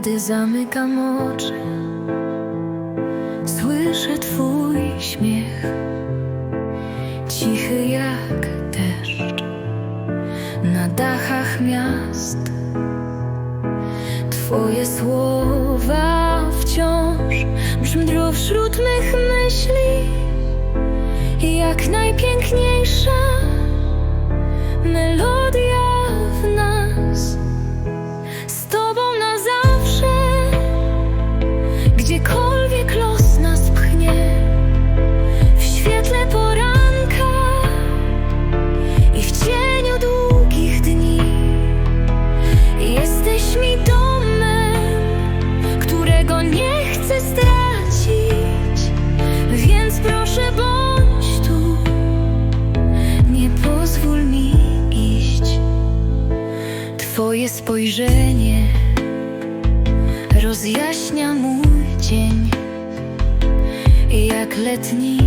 Gdy zamykam oczy, słyszę Twój śmiech, cichy jak deszcz na dachach miast. Twoje słowa wciąż brzmią wśród mych myśli, jak najpiękniejsza melodia. Twoje spojrzenie rozjaśnia mój dzień. Jak letni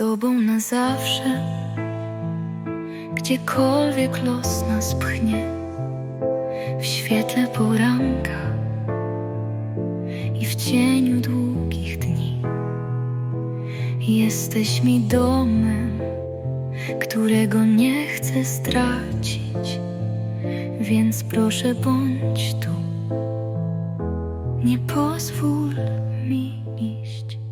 tobą na zawsze, gdziekolwiek los nas pchnie, w świetle poranka i w cieniu długich dni. Jesteś mi domem, którego nie chcę stracić, więc proszę bądź tu, nie pozwól mi iść.